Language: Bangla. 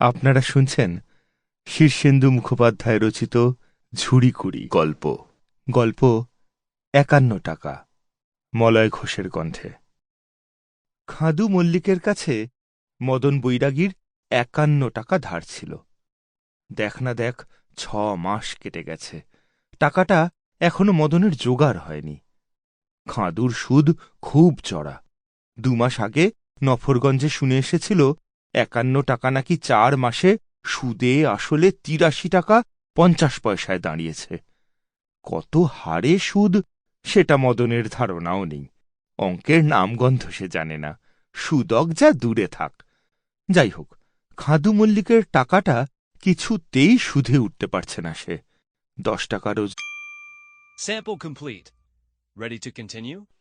আপনারা শুনছেন শীর্ষেন্দু মুখোপাধ্যায় রচিত ঝুড়িকুড়ি গল্প। গল্প একান্ন টাকা, মলয় ঘোষের কণ্ঠে। খাদু মল্লিকের কাছে মদন বৈরাগীর একান্ন টাকা ধার ছিল। দেখ না দেখ, ছ মাস কেটে গেছে। টাকাটা এখনও মদনের জোগাড় হয়নি। খাঁদুর সুদ খুব চড়া। দু মাস আগে নফরগঞ্জে শুনে এসেছিল একান্ন টাকা নাকি চার মাসে সুদে আসলে তিরাশি টাকা পঞ্চাশ পয়সায় দাঁড়িয়েছে। কত হারে সুদ সেটা মদনের ধারণাও নেই। অঙ্কের নামগন্ধ সে জানে না। সুদক যা দূরে থাক। যাই হোক, খাদু মল্লিকের টাকাটা কিছুতেই সুধে উঠতে পারছে না সে। দশ টাকা রোজ Sample complete. Ready to?